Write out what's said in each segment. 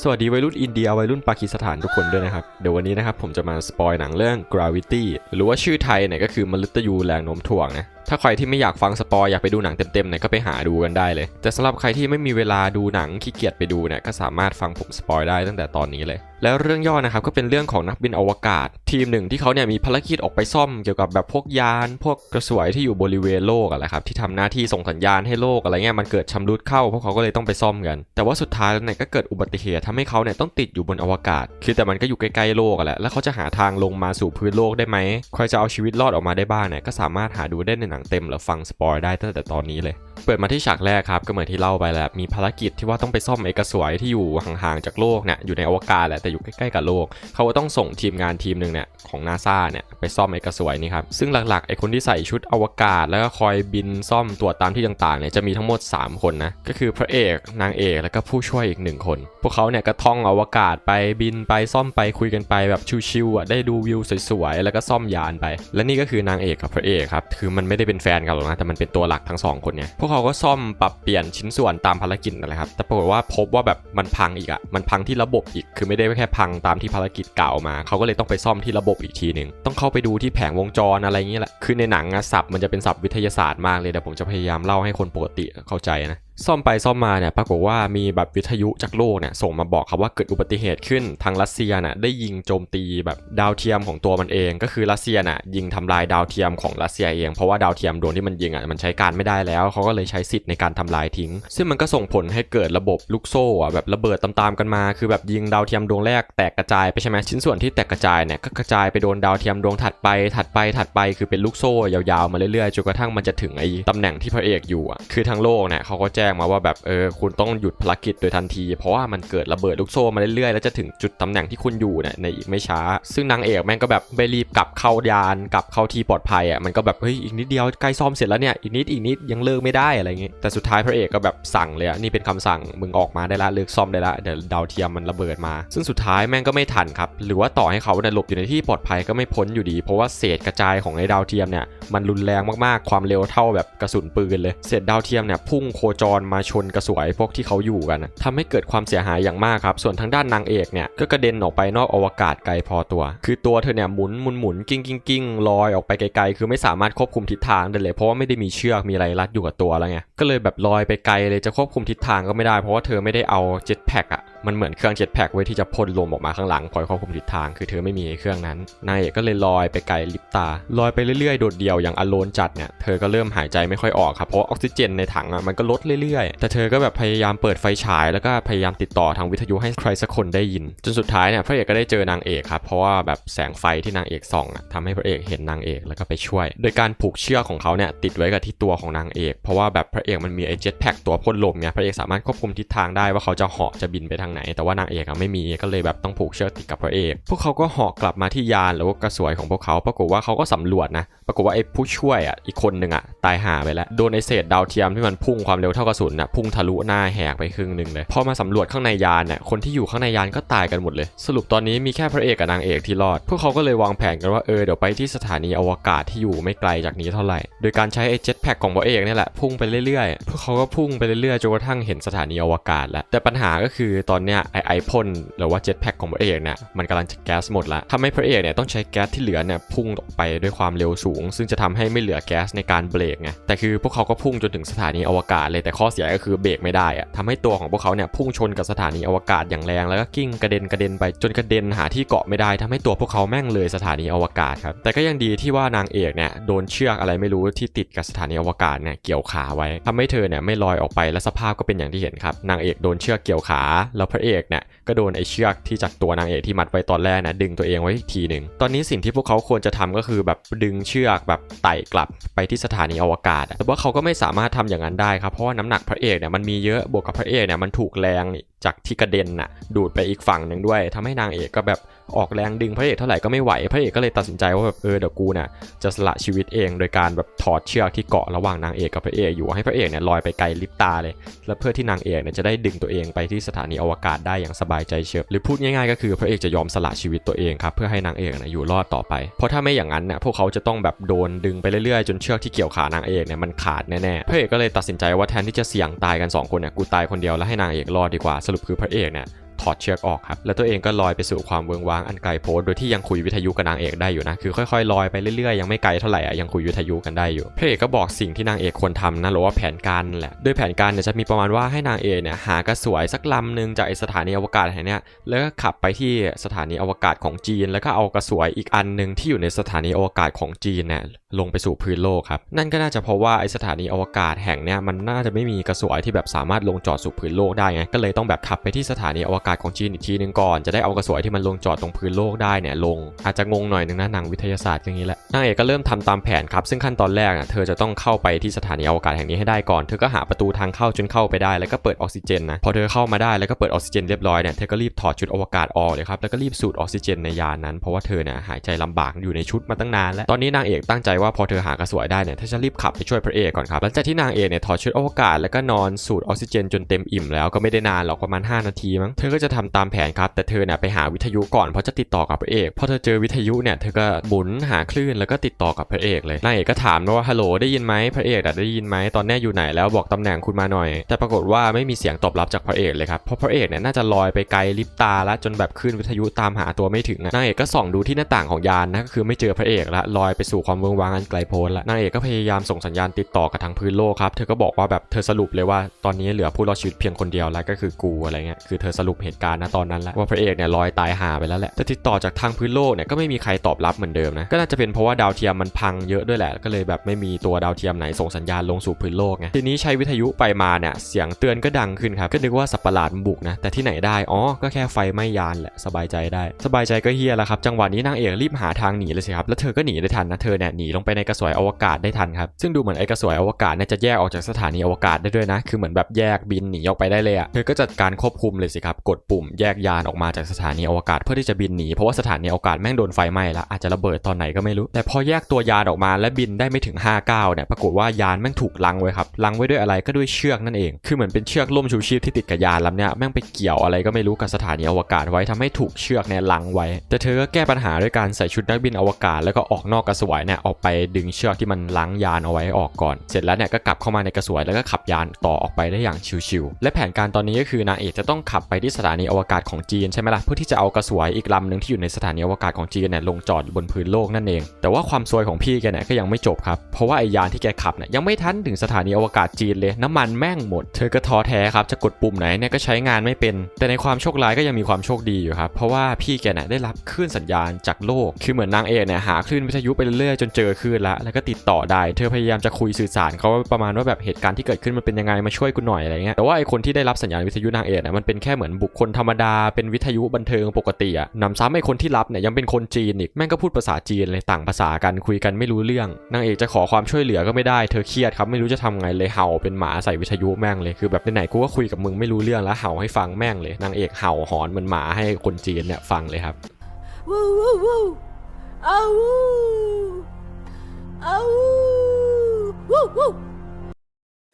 สวัสดีวัยรุ่นอินเดียวัยรุ่นปากีสถานทุกคนด้วยนะครับ เดี๋ยววันนี้นะครับผมจะมาสปอยหนังเรื่อง Gravity หรือว่าชื่อไทยเนี่ยก็คือมฤตยูแรงโน้มถ่วงนะถ้าใครที่ไม่อยากฟังสปอยอยากไปดูหนังเต็มๆเนี่ยก็ไปหาดูกันได้เลย แต่สำหรับใครที่ไม่มีเวลาดูหนังขี้เกียจไปดูเนี่ยก็สามารถฟังผมสปอยได้ตั้งแต่ตอนนี้เลย แล้วเรื่องย่อนะครับก็เป็นเรื่องของนักบินอวกาศ ทีมหนึ่งที่เขาเนี่ยมีภารกิจออกไปซ่อมเกี่ยวกับแบบพวกยาน พวกกระสวยที่อยู่บริเวณโลกอะแหละครับที่ทำหน้าที่ส่งสัญญาณให้โลกอะไรเงี้ยมันเกิดชำรุดเข้าพวกเขาก็เลยต้องไปซ่อมกัน แต่ว่าสุดท้ายแล้วเนี่ยก็เกิดอุบัติเหตุทำให้เขาเนี่ยต้องติดอยู่บนอวกาศ คือแต่มันก็อยู่ใกล้ๆโลกอะแหละแล้วเขาจะหาทางลงมาสู่พื้นโลกได้ไหมใครจะเอาชีวิตรอดออกมาได้บ้างเนี่ยก็สามารถหาดูได้ในหนังเต็มหรือฟังสปอยได้ตั้งแต่ตอนนี้เลยเปิดมาที่ฉากแรกครับก็เหมือนที่เล่าไปแล้วมีภารกิจที่ว่าต้องไปซ่อมไอกระสวยที่อยู่ห่างๆจากโลกเนี่ยอยู่ในอวกาศแหละแต่อยู่ใกล้ๆกับโลก เขาก็ต้องส่งทีมงานทีมหนึ่งเนี่ยของนาซาเนี่ยไปซ่อมไอกระสวยนี่ครับซึ่งหลักๆไอ้คนที่ใส่ชุดอวกาศ แล้วก็คอยบินซ่อมตรวจตามที่ต่างๆเนี่ยจะมีทั้งหมด 3 คนนะก็คือพระเอกนางเอกแล้วก็ผู้ช่วยอีกหนึ่งคน พวกเขาเนี่ยก็ท่องอวกาศไปบินไปซ่อมไปคุยกันไปแบบชิวๆอะได้ดูวิวสวยๆแล้วก็ซ่อมยานไป และนี่ก็คือนางเอกกับพระเอกครับคือมันไม่ได้เป็นแฟนกันหรอกนะแต่มันเป็นตัวหลักทั้งสองคนเนี่ยวกเขาก็ซ่อมปรับเปลี่ยนชิ้นส่วนตามภารกิจนั่นแหละครับ แต่ปรากฏว่าพบว่าแบบมันพังอีกอะมันพังที่ระบบอีก คือไม่ได้แค่พังตามที่ภารกิจเก่ามา เขาก็เลยต้องไปซ่อมที่ระบบอีกทีหนึ่ง ต้องเข้าไปดูที่แผงวงจรอะไรเงี้ยแหละ คือในหนังอะศัพท์มันจะเป็นศัพท์วิทยาศาสตร์มากเลยแต่ผมจะพยายามเล่าให้คนปกติเข้าใจนะ ซ่อมไปซ่อมมาเนี่ยปรากฏว่ามีแบบวิทยุจากโลกเนี่ยส่งมาบอกครับว่าเกิดอุบัติเหตุขึ้นทางรัสเซียน่ะได้ยิงโจมตีแบบดาวเทียมของตัวมันเอง ก็คือรัสเซียน่ะยิงทำลายดาวเทียมของรัสเซียเองเพราะว่าดาวเทียมโดนที่มันยิงอะมันใช้การไม่ได้แล้วเขาก็เลยใช้สิทธิ์ในการทำลายทิ้ง ซึ่งมันก็ส่งผลให้เกิดระบบลูกโซ่อะแบบระเบิดตามๆกันมา คือแบบยิงดาวเทียมดวงแรกแตกกระจายไปใช่ไหมชิ้นส่วนที่แตกกระจายเนี่ยก็กระจายไปโดนดาวเทียมดวงถัดไปถัดไปถัดไปคือเป็นลูกโซ่ยาวๆมาเรื่อยๆจนกระทั่งมันจะถึงไอ้ตำแหน่งที่พระเอกอยู่อะคือทางโลกเนี่ยเขาก็แจ้งมาว่าแบบเออคุณต้องหยุดภารกิจโดยทันที เพราะว่ามันเกิดระเบิดลูกโซ่มาเรื่อยๆ แล้วจะถึงจุดตำแหน่งที่คุณอยู่เนี่ยในอีกไม่ช้า ซึ่งนางเอกแม่งก็แบบไม่รีบกลับเข้ายานกลับเข้าที่ปลอดภัยอะมันก็แบบเฮ้ยอีกนิดเดียวใกล้ซ่อมเสร็จแล้วเนี่ยอีกนิดอีกนิดยังเลิกไม่ได้อะไรเงี้ยแต่สุดท้ายพระเอกก็แบบสั่งเลยอะนี่เป็นคำสั่งมึงออกมาได้ละเลิกซ่อมได้ละเดี๋ยวดาวเทียมมันระเบิดมา ซึ่งสุดท้ายแม่งก็ไม่ทันครับหรือว่าต่อให้เขาเนี่ยหลบอยู่ในที่ปลอดภัยก็ไม่พ้นอยู่ดี เพราะว่าเศษกระจายของไอ้ดาวเทียมเนี่ยมันรุนแรงมากๆความเร็วเท่าแบบกระสุนปืนเลยเศษดาวเทียมเนี่ยพุ่งโคจรมาชนกระสวยพวกที่เขาอยู่กันนะทำให้เกิดความเสียหายอย่างมากครับ ส่วนทางด้านนางเอกเนี่ยก็กระเด็นออกไปนอกอวกาศไกลพอตัว คือตัวเธอเนี่ยหมุนหมุนหมุนกิ้งกิ้งกิ้งลอยออกไปไกลๆ คือไม่สามารถควบคุมทิศทางได้เลย เพราะว่าไม่ได้มีเชือกมีอะไรรัดอยู่กับตัวแล้วไงก็เลยแบบลอยไปไกลเลยจะควบคุมทิศทางก็ไม่ได้เพราะว่าเธอไม่ได้เอาเจ็ตแพ็กอะ มันเหมือนเครื่องเจ็ตแพ็กไว้ที่จะพ่นลมออกมาข้างหลังคอยควบคุมทิศทาง คือเธอไม่มีเครื่องนั้น นางเอกก็เลยลอยไปไกลลิปตา ลอยไปเรื่อยๆ โดดเดี่ยวอย่างอโลนจัดเนี่ย เธอก็เริ่มหายใจไม่ค่อยออกครับ เพราะออกซิเจนในถังอะมันก็ลดเรื่อยๆ แต่เธอก็แบบพยายามเปิดไฟฉาย แล้วก็พยายามติดต่อทางวิทยุให้ใครสักคนได้ยิน จนสุดท้ายเนี่ยพระเอกก็ได้เจอนางเอกครับ เพราะว่าแบบแสงไฟที่นางเอกส่องอะทำให้พระเอกเห็นนางเอกแล้วก็ไปช่วย โดยการผูกเชือกของเขาเนี่ยติดไว้กับที่ตัวของนางเอก เพราะว่าแบบพระเอกมันมีไอ้เจ็ตแพ็กตัวพ่นลมเนี่ยพระเอกสามารถควบคุมทิศทางได้ว่าเขาจะเหาะจะบินไปทางไหน แต่ว่านางเอกอะไม่มีก็เลยแบบต้องผูกเชือกติดกับพระเอก พวกเขาก็เหาะกลับมาที่ยานหรือว่ากระสวยของพวกเขาปรากฏว่าเขาก็สำรวจนะปรากฏว่าไอ้ผู้ช่วยอะอีกคนหนึ่งอะตายหาไปแล้วโดนไอ้เศษดาวเทียมที่มันพุ่งความเร็วเท่ากระสุนน่ะพุ่งทะลุหน้าแหกไปครึ่งหนึ่งเลยพอมาสำรวจข้างในยานเนี่ยคนที่อยู่ข้างในยานก็ตายกันหมดเลย สรุปตอนนี้มีแค่พระเอกกับนางเอกที่รอด พวกเขาก็เลยวางแผนกันว่าเออเดี๋ยวไปที่สถานีอวกาศที่อยู่ไม่ไกลจากนี้เท่าไหร่ โดยการใช้ไอ้เจ็ตแพ็กของพระเอกเนี่ยแหละพุ่งไปเรื่อยๆพวกเขาก็พุ่งไปเรื่อยๆจนกระทั่งเห็นสถานีอวกาศแล้วแต่ปัญหาก็คือตอนเนี้ยไอไอพ่นหรือว่าเจ็ตแพ็กของพระเอกเนี่ยมันกำลังจะแก๊สหมดละทำให้พระเอกเนี่ยต้องใช้แก๊สที่เหลือเนี่ยพุ่งออกไปด้วยความเร็วสูง ซึ่งจะทำให้ไม่เหลือแก๊สในการเบรกไงแต่คือพวกเขาก็พุ่งจนถึงสถานีอวกาศเลยแต่ข้อเสียก็คือเบรกไม่ได้อะทำให้ตัวของพวกเขาเนี่ยพุ่งชนกับสถานีอวกาศอย่างแรงแล้วก็กิ้งกระเด็นกระเด็นไปจนกระเด็นหาที่เกาะไม่ได้ทำให้ตัวพวกเขาแม่งเลยสถานีอวกาศครับแต่ก็ยังดีที่ว่านางเอกเนี่ยโดนเชือกอะไรไม่รู้ที่ติดกับสถานีอวกาศเนี่ยเกี่ยวขาไว้ทำให้เธอเนี่ยไม่ลอยออกไปและสภาพก็เป็นอย่างที่เห็นครับนางเอกโดนเชือกเกี่ยวขาแล้วพระเอกเนี่ยก็โดนไอ้เชือกที่จากตัวนางเอกที่มัดไว้ตอนแรกนะดึงตัวเองไว้อีกทีหนึ่งตอนนี้สิ่งที่พวกเขาควรจะทำก็คือแบบดึงเชือกแบบไต่กลับไปที่สถานีอวกาศแต่ว่าเขาก็ไม่สามารถทำอย่างนั้นได้ครับเพราะว่าน้ำหนักพระเอกเนี่ยมันมีเยอะบวกกับพระเอกเนี่ยมันถูกแรง จากที่กระเด็นน่ะดูดไปอีกฝั่งหนึ่งด้วยทำให้นางเอกก็แบบออกแรงดึงพระเอกเท่าไหร่ก็ไม่ไหวพระเอกก็เลยตัดสินใจว่าแบบเออเดี๋ยวกูน่ะจะสละชีวิตเอง โดยการแบบถอดเชือกที่เกาะระหว่างนางเอกกับพระเอกอยู่ให้พระเอกเนี่ยลอยไปไกลลิบตาเลย แล้วเพื่อที่นางเอกเนี่ยจะได้ดึงตัวเองไปที่สถานีอวกาศได้อย่างสบายใจเชียวหรือพูดง่ายๆก็คือพระเอกจะยอมสละชีวิตตัวเองครับเพื่อให้นางเอกน่ยอยู่รอดต่อไป เพราะถ้าไม่อย่างนั้นน่ยพวกเขาจะต้องแบบโดนดึงไปเรื่อยๆ จนเชือกที่เกี่ยวขานางเอกเนี่ยมันขาดแน่ๆพระเอกก็เลยตัดสินใจว่าแทนที่จะเสี่ยงตายกันสองคนเนี่ยกูตายคนเดียวแล้วให้นางเอกรอดดีกว่าสรุปคือพระเอกเนี่ย ถอดเชือกออกครับ แล้วตัวเองก็ลอยไปสู่ความเวิงว้างอันไกลโพ้นโดยที่ยังคุยวิทยุกับนางเอกได้อยู่นะคือค่อยๆลอยไปเรื่อยๆยังไม่ไกลเท่าไหร่อะยังคุยวิทยุกันได้อยู่พระเอกก็บอกสิ่งที่นางเอกควรทำนะหรือว่าแผนการแหละโดยแผนการเนี่ยจะมีประมาณว่าให้นางเอกเนี่ยหากระสวยสักลำหนึ่งจากไอสถานีอวกาศแห่งนี้แล้วก็ขับไปที่สถานีอวกาศของจีน แล้วก็เอากระสวยอีกอันหนึ่งที่อยู่ในสถานีอวกาศของจีนเนี่ยลงไปสู่พื้นโลกครับนั่นก็น่าจะเพราะว่าไอสถานีอวกาศแห่งเนี้ยมันน่าจะไม่มีกระสวยที่แบบสามารถลงจอดสู่พื้นโลกได้ไงก็เลยต้องแบบขับไปที่สถานีอวกาศของจีนอีกทีนึงก่อนจะได้เอากระสวยที่มันลงจอดตรงพื้นโลกได้เนี่ยลงอาจจะงงหน่อยนึงนะหนังวิทยาศาสตร์อย่างนี้แหละนางเอกก็เริ่มทำตามแผนครับซึ่งขั้นตอนแรกอะเธอจะต้องเข้าไปที่สถานีอวกาศแห่งนี้ให้ได้ก่อนเธอก็หาประตูทางเข้าจนเข้าไปได้แล้วก็เปิดออกซิเจนนะพอเธอเข้ามาได้แล้วก็เปิดออกซิเจนเรียบร้อยเนี่ยเธอก็รีบถอดชุดอวกาศออกเลยครับแล้วก็รีบสูดออกซิเจนในยานนั้น เพราะว่าเธอเนี่ยหายใจลำบากอยู่ในชุดมาตั้งนานแล้วตอนนี้นางเอกตั้งใจว่าพอเธอหากระสวยได้เนี่ยเธอจะรีบขับไปช่วยพระเอกก่อนครับหลังจากที่นางเอกเนี่ยถอดชุดอวกาศแล้วก็นอนสูดออกซิเจนจนเต็มอิ่มแล้วก็ไม่ได้นานหรอกประมาณ 5 นาทีมั้งเธอก็จะทำตามแผนครับ แต่เธอเนี่ยไปหาวิทยุก่อนเพราะจะติดต่อกับพระเอกพอเธอเจอวิทยุเนี่ยเธอก็หมุนหาคลื่นแล้วก็ติดต่อกับพระเอกเลยนางเอกก็ถามนะว่าฮัลโหลได้ยินไหมพระเอกได้ยินไหมตอนแนี้อยู่ไหนแล้วบอกตำแหน่งคุณมาหน่อย แต่ปรากฏว่าไม่มีเสียงตอบรับจากพระเอกเลยครับเพราะพระเอกเนี่ยน่าจะลอยไปไกลลิบตาแล้วจนแบบคลื่นวิทยุตามหาตัวไม่ถึงนางเอกก็ส่องดูที่หน้าต่างของยานนะก็คือไม่เจอพระเอกละลอยไปสู่ความเวิงวางอันไกลโพ้นละนางเอกก็พยายามส่งสัญญาณติดต่อกับทางพื้นโลกครับเธอก็บอกว่าแบบเธอสรุปเลยว่าตอนนี้เหลือผู้รอดชีวิตเพียงคนเดียวแล้วก็คือกูอะไรเงี้ยคือเธอสรุปเหตุการณ์นะตอนนั้นแล้วว่าพระเอกเนี่ยลอยตายหาไปแล้วแหละแต่ติดต่อจากทางพื้นโลกเนี่ยก็ไม่มีใครตอบรับเหมือนเดิมนะก็น่าจะเป็นเพราะว่าดาวเทียมมันพังเยอะด้วยแหละก็เลยแบบไม่มีตัวดาวเทียมไหนส่งสัญญาณลงสู่พื้นโลกไงทีนี้ใช้วิทยุไปมาเนี่ยเสียงเตือนก็ดังขึ้นครับก็นึกว่าสัตว์ประหลาดมันบุกนะแต่ที่ไหนได้อ๋อก็แค่ไฟไหม้ยานแหละสบายใจได้ สบายใจก็เฮียแล้วครับจังหวะนี้นางเอกรีบหาทางหนีเลยสิครับแล้วเธอก็หนีได้ทันนะเธอเนี่ยหนีลงไปในกระสวยอวกาศได้ทันครับซึ่งดูเหมือนไอ้กระสวยอวกาศเนี่ยจะแยกออกจากสถานีอวกาศได้ด้วยนะ คือเหมือนแบบแยกบินหนีออกไปได้เลยอะเธอก็จัดการควบคุมเลยสิครับกดปุ่มแยกยานออกมาจากสถานีอวกาศเพื่อที่จะบินหนีเพราะว่าสถานีอวกาศแม่งโดนไฟไหม้แล้วอาจจะระเบิดตอนไหนก็ไม่รู้ แต่พอแยกตัวยานออกมาและบินได้ไม่ถึง5ก้าเนี่ยปรากฏว่ายานแม่งถูกลังไว้ครับลังไว้ด้วยอะไรก็ด้วยเชือกนั่นเอง คือเหมือนเป็นเชือกล่มชูชีพที่ติดกับยานลำเนี้ยแม่งไปเกี่ยวอะไรก็ไม่รู้กับสถานีอวกาศไว้ทำให้ถูกเชือกเนี่ยลังไว้ แต่เธอก็แก้ปัญหาด้วยการใส่ชุดนักบินอวกาศแล้วก็ออกนอกกระสวยเนี่ยออกไปดึงเชือกที่มันลังยานเอาไว้ออกก่อน เสร็จแล้วเนี่ยก็กลับเข้ามาในกระสวยแล้วก็ขับยานต่อออกไปได้อย่างชิวๆและแผนการตอนนี้ก็คือนางเอกจะต้องขับไปที่สถานีอวกาศของจีนใช่ไหมล่ะเพื่อที่จะเอากระสวยอีกลำหนึ่งที่อยู่ในสถานีอวกาศของจีนเนี่ยลงจอดบนพื้นโลกนั่นเอง แต่ว่าความซวยของพี่แกเนี่ยก็ยังไม่จบครับเพราะว่าไอยานที่แกขับเนี่ยยังไม่ทันถึงสถานีอวกาศจีนเลยน้ำมันแม่งหมด เธอก็ท้อแท้ครับจะกดปุ่มไหนเนี่ยก็ใช้งานไม่เป็น แต่ในความโชคร้ายก็ยังมีความโชคดีอยู่ครับเพราะว่าพี่แกเนี่ยได้รับคลื่นสัญญาณจากโลก คือเหมือนนางเอกเนี่ยหาคลื่นวิทยุไปเรื่อยๆจนเจอคลื่นละแล้วก็ติดต่อได้ เธอพยายามจะคุยสื่อสารเขาว่าประมาณว่าแบบเหตุการณ์ที่เกิดขึ้นมันเป็นยังไงมาช่วยกูหน่อยอะไรเงี้ยแต่ว่าไอคนที่ได้รับสัญญาณวิทยุนางเอกเนี่ยมันเป็นแค่เหมือนบุคคลธรรมดาเป็นวิทยุบันเทิงปกติอะนำซ้ำไอคนที่รับเนี่ยยังเป็นคนจีนอีกแม่งก็พูดภาษาจีนเลยต่างภาษากันคุยกันไม่รู้เรื่องนางเอกจะขอความช่วยเหลือก็ไม่ได้เธอเครียดครับไม่รู้จะทำไงเลยเห่าเป็นหมาใส่วิทยุแม่งเลยคือแบบไหนๆกูก็คุยกับมึงไม่รู้เรื่องแล้วเห่าให้ฟังแม่งเลยนางเอกเห่าหอนเหมือนหมาให้คนจีนเนี่ยฟังเลยครับ Woo woo woo! Ah woo! Ah woo! Woo woo!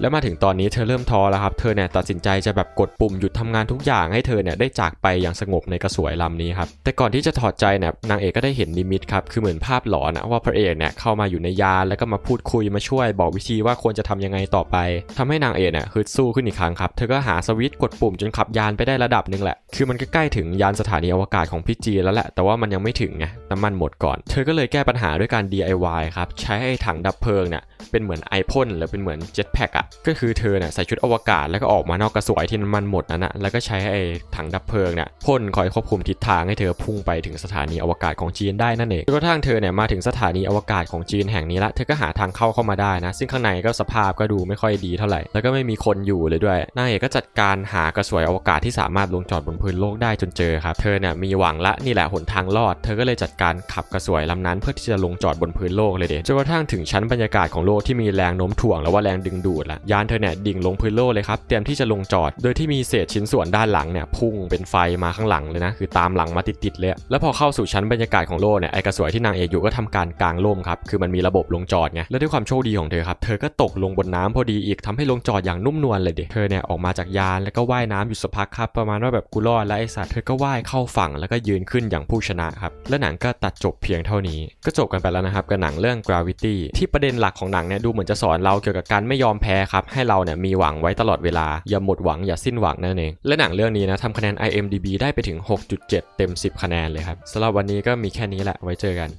แล้วมาถึงตอนนี้เธอเริ่มท้อแล้วครับ เธอเนี่ยตัดสินใจจะแบบกดปุ่มหยุดทำงานทุกอย่างให้เธอเนี่ยได้จากไปอย่างสงบในกระสวยลำนี้ครับ แต่ก่อนที่จะถอดใจเนี่ยนางเอกก็ได้เห็นนิมิตครับ คือเหมือนภาพหลอนนะว่าพระเอกเนี่ยเข้ามาอยู่ในยานแล้วก็มาพูดคุยมาช่วย บอกวิธีว่าควรจะทำยังไงต่อไปทำให้นางเอกเนี่ยฮึดสู้ขึ้นอีกครั้งครับ เธอก็หาสวิตช์กดปุ่มจนขับยานไปได้ระดับหนึ่งแหละ คือมันก็ใกล้ถึงยานสถานีอวกาศของพี่จีแล้วแหละ แต่ว่ามันยังไม่ถึงไงน้ำมันหมดก่อน เธอก็เลยแก้ปัญหาด้วยการ DIY ครับ ใช้ไอ้ถังดับเพลิงเนี่ยเป็นเหมือนไอพ่นหรือเป็นเหมือนเจ็ตแพ็กอะก็คือเธอเนี่ยใส่ชุดอวกาศแล้วก็ออกมานอกกระสวยที่น้ำมันหมดนั่นนะแล้วก็ใช้ไอ้ถังดับเพลิงเนี่ยพ่นคอยควบคุมทิศทางให้เธอพุ่งไปถึงสถานีอวกาศของจีนได้นั่นเองจนกระทั่งเธอเนี่ยมาถึงสถานีอวกาศของจีนแห่งนี้ละเธอก็หาทางเข้าเข้ามาได้นะ ซึ่งข้างในก็สภาพก็ดูไม่ค่อยดีเท่าไหร่แล้วก็ไม่มีคนอยู่เลยด้วยนางเอกก็จัดการหากระสวยอวกาศที่สามารถลงจอดบนพื้นโลกได้จนเจอครับเธอเนี่ยมีหวังละนี่แหละหนทางรอด เธอก็เลยจัดการขับกระสวยลำนั้น เพื่อที่จะลงจอดบนพื้นโลกเลยเดจนกระทั่งถึงชั้นบรรยากาศของโลกที่มีแรงโน้มถ่วงแล้วว่าแรงดึงดูดละยานเธอเนี่ยดิ่งลงพื้นโลกเลยครับเตรียมที่จะลงจอด โดยที่มีเศษชิ้นส่วนด้านหลังเนี่ยพุ่งเป็นไฟมาข้างหลังเลยนะคือตามหลังมาติดๆเลย แล้วพอเข้าสู่ชั้นบรรยากาศของโลกเนี่ยไอกระสวยที่นางเอกอยู่ก็ทำการกางล่มครับคือมันมีระบบลงจอดไงแล้วด้วยความโชคดีของเธอครับเธอก็ตกลงบนน้ำพอดีอีกทำให้ลงจอดอย่างนุ่มนวลเลยเด็เธอเนี่ยออกมาจากยานแล้วก็ว่ายน้ำอยู่สักพักครับประมาณว่าแบบกูรอดแล้วไอสัตว์เธอก็ว่ายเข้าฝั่งแล้วก็ยืนขึ้นอย่างผู้ชนะครับและหนังก็ตัดจบเพียงเท่านี้ ก็จบกันไปแล้วนะครับกับหนังเรื่อง Gravity ที่ประเด็นหลักของหนังเนี่ยดูเหมือนจะสอนเราเกี่ยวกับการไม่ยอมแพ้ครับให้เราเนี่ยมีหวังไว้ตลอดเวลา อย่าหมดหวังอย่าสิ้นหวังนั่นเอง และหนังเรื่องนี้นะทำคะแนน IMDB ได้ไปถึง 6.7 เต็ม 10 คะแนนเลยครับสำหรับวันนี้ก็มีแค่นี้แหละไว้เจอกัน